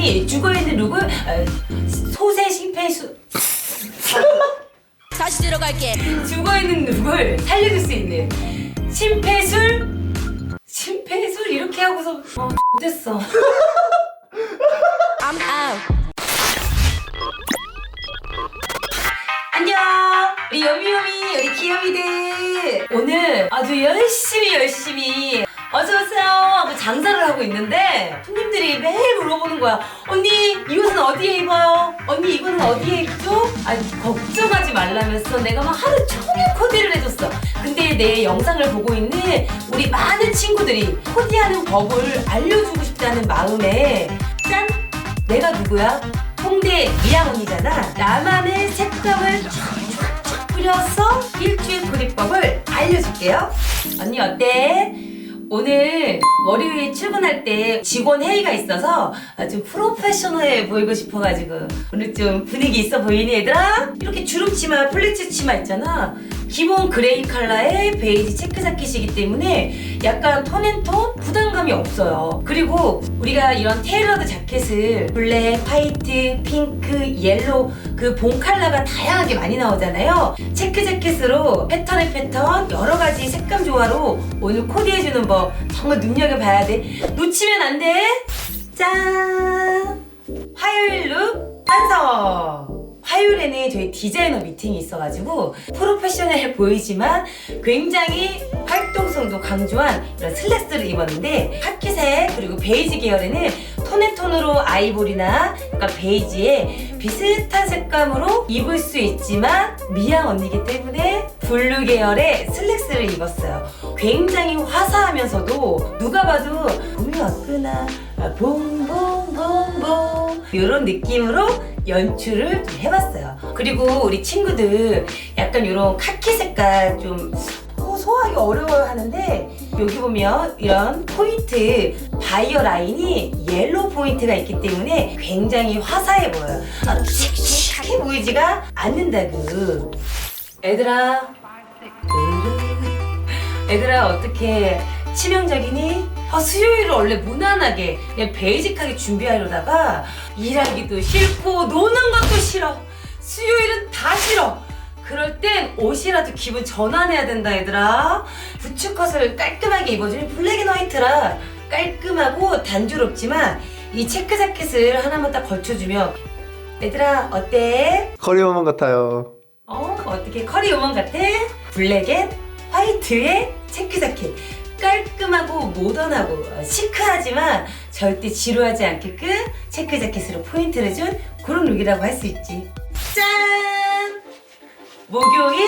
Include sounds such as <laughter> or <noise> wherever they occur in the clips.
굉장히 죽어있는 룩을 어, 소세 심폐수 <laughs> 다시 들어갈게. 죽어있는 룩을 살려줄 수 있는 심폐술? 심폐술 이렇게 하고서 어 됐어. I'm out. 안녕. 우리 요미요미 우리 귀요미들. 오늘 아주 열심히 열심히 어서오세요 하고 장사를 하고 있는데 손님들이 매일 물어보는 거야 언니 이 옷은 어디에 입어요? 언니 이거는 어디에 입죠? 아니 걱정하지 말라면서 내가 막 하루 종일 코디를 해줬어 근데 내 영상을 보고 있는 우리 많은 친구들이 코디하는 법을 알려주고 싶다는 마음에 짠! 내가 누구야? 홍대 미양 언니잖아. 나만의 색감을 쫙쫙쫙 뿌려서 일주일 코디법을 알려줄게요. 언니 어때? 오늘 월요일 출근할 때 직원 회의가 있어서 아, 좀 프로페셔널해 보이고 싶어가지고 오늘 좀 분위기 있어 보이니 얘들아? 이렇게 주름 치마, 플리츠 치마 있잖아. 기본 그레이 컬러의 베이지 체크 자켓이기 때문에 약간 톤앤톤 부담감이 없어요. 그리고 우리가 이런 테일러드 자켓을 블랙, 화이트, 핑크, 옐로우 그 본 컬러가 다양하게 많이 나오잖아요. 체크 자켓으로 패턴의 패턴 여러 가지 색감 조화로 오늘 코디해주는 법 정말 눈여겨봐야 돼. 놓치면 안 돼. 짠! 화요일 룩 완성! 화요일에는 저희 디자이너 미팅이 있어가지고 프로페셔널해 보이지만 굉장히 활동성도 강조한 이런 슬랙스를 입었는데 카키색 그리고 베이지 계열에는 톤앤톤으로 아이보리나 약간 베이지에 비슷한 색감으로 입을 수 있지만 미양 언니기 때문에 블루 계열의 슬랙스를 입었어요. 굉장히 화사하면서도 누가 봐도 봄이 왔구나 아, 봄봄봄봄 이런 느낌으로 연출을 좀 해봤어요. 그리고 우리 친구들 약간 이런 카키 색깔 좀 어, 소화하기 어려워 하는데 여기 보면 이런 포인트 바이어 라인이 옐로우 포인트가 있기 때문에 굉장히 화사해 보여요. 아, 씩씩해 보이지가 않는다고. 얘들아, 얘들아 어떻게 치명적이니? 아, 수요일을 원래 무난하게 그냥 베이직하게 준비하려다가 일하기도 싫고 노는 것도 싫어. 수요일은 다 싫어. 그럴 땐 옷이라도 기분 전환해야 된다 얘들아. 부츠컷을 깔끔하게 입어주면 블랙 앤 화이트라 깔끔하고 단조롭지만 이 체크 자켓을 하나만 딱 걸쳐주면 얘들아 어때? 커리어만 같아요. 어, 어떻게 커리 오만 같아? 블랙엔 화이트의 체크 자켓. 깔끔하고 모던하고 어, 시크하지만 절대 지루하지 않게끔 체크 자켓으로 포인트를 준 그런 룩이라고 할 수 있지. 짠! 목요일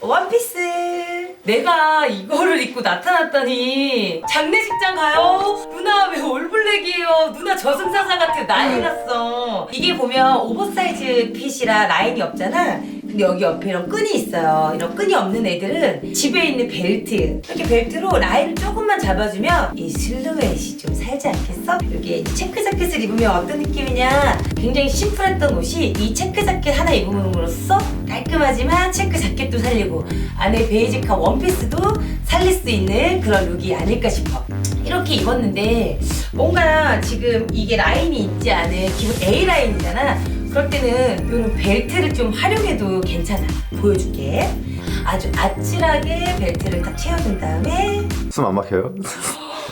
원피스. 내가 이거를 입고 나타났더니 장례식장 가요? 누나 왜 올블랙이에요? 누나 저승사자 같아 난리 났어. 이게 보면 오버사이즈 핏이라 라인이 없잖아. 근데 여기 옆에 이런 끈이 있어요. 이런 끈이 없는 애들은 집에 있는 벨트 이렇게 벨트로 라인을 조금만 잡아주면 이 실루엣이 좀 살지 않겠어? 이렇게 체크 자켓을 입으면 어떤 느낌이냐? 굉장히 심플했던 옷이 이 체크 자켓 하나 입음으로써 깔끔하지만 체크 자켓도 살리고 안에 베이직한 원피스도 살릴 수 있는 그런 룩이 아닐까 싶어. 이렇게 입었는데 뭔가 지금 이게 라인이 있지 않은 기본 A 라인이잖아. 그럴 때는 이런 벨트를 좀 활용해도 괜찮아. 보여줄게. 아주 아찔하게 벨트를 딱 채워준 다음에 숨 안 막혀요?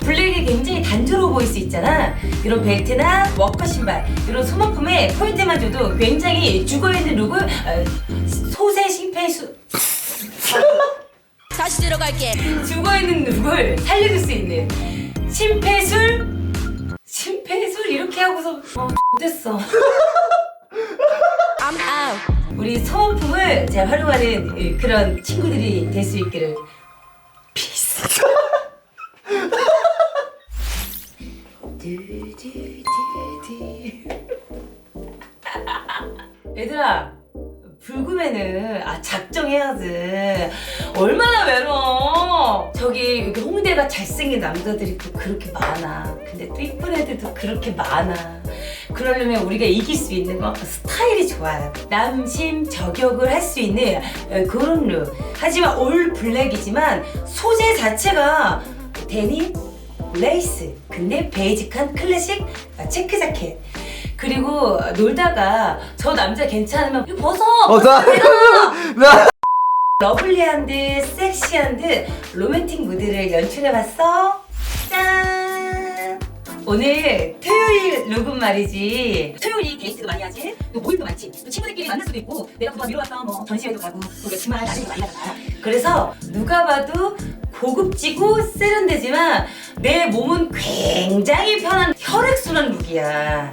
블랙이 굉장히 단조로워 보일 수 있잖아. 이런 벨트나 워커 신발, 이런 소모품에 포인트만 줘도 굉장히 죽어있는 룩을 어, 소세 심폐수 <laughs> 다시 들어갈게. 죽어있는 룩을 살려줄 수 있는 심폐술 심폐술 이렇게 하고서 어 됐어. <laughs> 우리 소모품을 잘 활용하는 이, 그런 친구들이 될 수 있기를. 피스 얘들아 불금에는 아 작정해야지. 얼마나 외로워. 저기 여기 홍대가 잘생긴 남자들이 또 그렇게 많아. 근데 또 이쁜 애들도 그렇게 많아 그러려면 우리가 이길 수 있는 건 스타일이 좋아요 남심 저격을 할 수 있는 어, 그런 룩 하지만 올 블랙이지만 소재 자체가 데님 레이스 근데 베이직한 클래식 아, 체크 자켓 그리고 놀다가 저 남자 괜찮으면 이거 벗어. 어, 나, <laughs> 나. 러블리한 듯 섹시한 듯 로맨틱 무드를 연출해봤어. 짠! 오늘 토요일 룩은 말이지. 토요일이 데이트도 많이 하지. 또 모임도 많지. 또 친구들끼리 만날 수도 있고 내가 그동안 미뤄왔던 뭐 전시회도 가고 또 연말 나중에 많이 가잖아. 그래서 누가 봐도 고급지고 세련되지만 내 몸은 굉장히 편한 혈액순환 룩이야.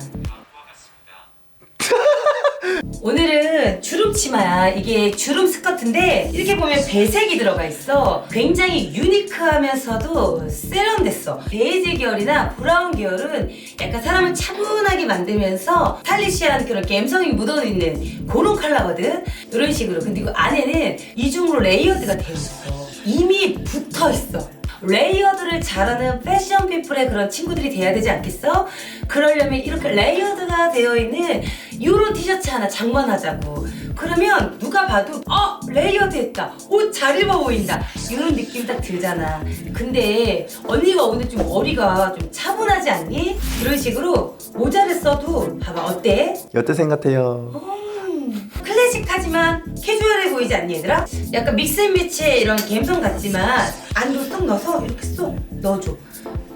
<laughs> 오늘은 주름 치마야. 이게 주름 스커트인데 이렇게 보면 배색이 들어가 있어. 굉장히 유니크하면서도 세련됐어. 베이지 계열이나 브라운 계열은 약간 사람을 차분하게 만들면서 스타일리시한 그런 감성이 묻어있는 그런 컬러거든. 이런 식으로. 근데 이거 안에는 이중으로 레이어드가 되어 있어. 이미 붙어 있어. 레이어드를 잘하는 패션 피플의 그런 친구들이 돼야 되지 않겠어? 그러려면 이렇게 레이어드가 되어 있는 요런 티셔츠 하나 장만하자고. 그러면 누가 봐도 어 레이어드 했다. 옷 잘 입어 보인다. 이런 느낌 딱 들잖아. 근데 언니가 오늘 좀 머리가 좀 차분하지 않니? 이런 식으로 모자를 써도 봐봐 어때? 여태생 같아요. 음, 클래식하지만 캐주얼해 보이지 않니 얘들아? 약간 믹스앤매치의 이런 감성 같지만 안도 쏙 넣어서 이렇게 쏙 넣어줘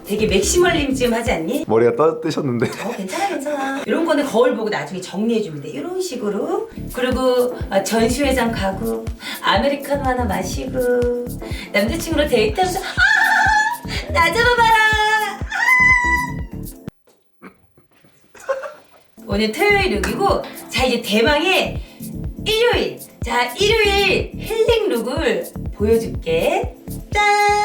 되게 맥시멀림즘 하지 않니? 머리가 떠 뜨셨는데. 어 괜찮아 괜찮아. 이런 거는 거울 보고 나중에 정리해 주면 돼. 이런 식으로. 그리고 아, 전시회장 가고 아메리카노 하나 마시고 남자친구랑 데이트하면서 아 나 잡아봐라! 오늘 토요일 룩이고 자 이제 대망의 일요일. 자 일요일 힐링 룩을 보여줄게. 짠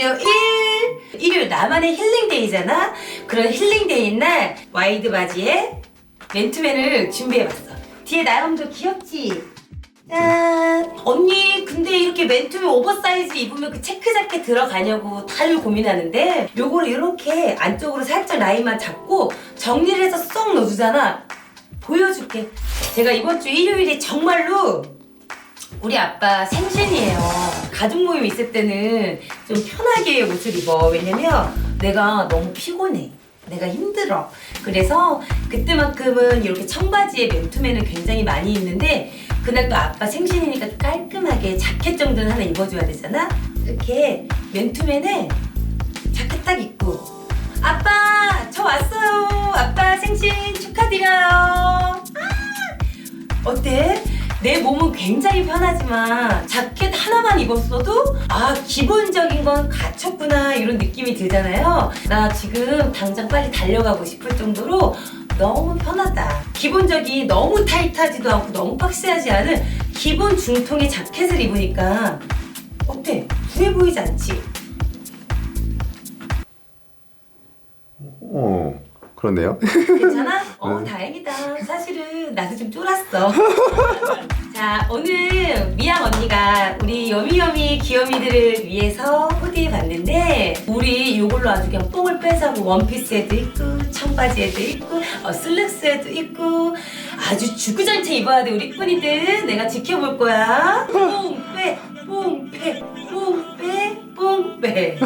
일요일. 일요일 나만의 힐링데이잖아? 그런 힐링데이 날 와이드 바지에 맨투맨을 준비해봤어. 뒤에 나름도 귀엽지? 짠. 언니 근데 이렇게 맨투맨 오버사이즈 입으면 그 체크 자켓 들어가냐고 다들 고민하는데 요거를 이렇게 안쪽으로 살짝 라인만 잡고 정리를 해서 쏙 넣어주잖아. 보여줄게. 제가 이번 주 일요일이 정말로 우리 아빠 생신이에요. 가족 모임 있을 때는 좀 편하게 옷을 입어. 왜냐면 내가 너무 피곤해. 내가 힘들어. 그래서 그때만큼은 이렇게 청바지에 맨투맨을 굉장히 많이 입는데 그날 또 아빠 생신이니까 깔끔하게 자켓 정도는 하나 입어줘야 되잖아. 이렇게 맨투맨에 자켓 딱 입고 아빠 저 왔어요. 아빠 생신 축하드려요. 아! 어때? 내 몸은 굉장히 편하지만 자켓 하나만 입었어도 아 기본적인 건 갖췄구나 이런 느낌이 들잖아요 나 지금 당장 빨리 달려가고 싶을 정도로 너무 편하다 기본적인 너무 타이트하지도 않고 너무 박스하지 않은 기본 중통의 자켓을 입으니까 어때? 부해 보이지 않지? 어, 그렇네요. 괜찮아? 어 네. 다행이다. 사실은 나도 좀 쫄았어. 자 오늘 미양 언니가 우리 여미여미 귀요미들을 위해서 코디해 봤는데 우리 이걸로 아주 그냥 뽕을 빼자고 원피스에도 있고 청바지에도 있고 어, 슬랙스에도 있고 아주 주구장창 입어야 돼 우리 이쁜이들 내가 지켜볼 거야. 뽕 빼 뽕 빼 뽕 빼 뽕 빼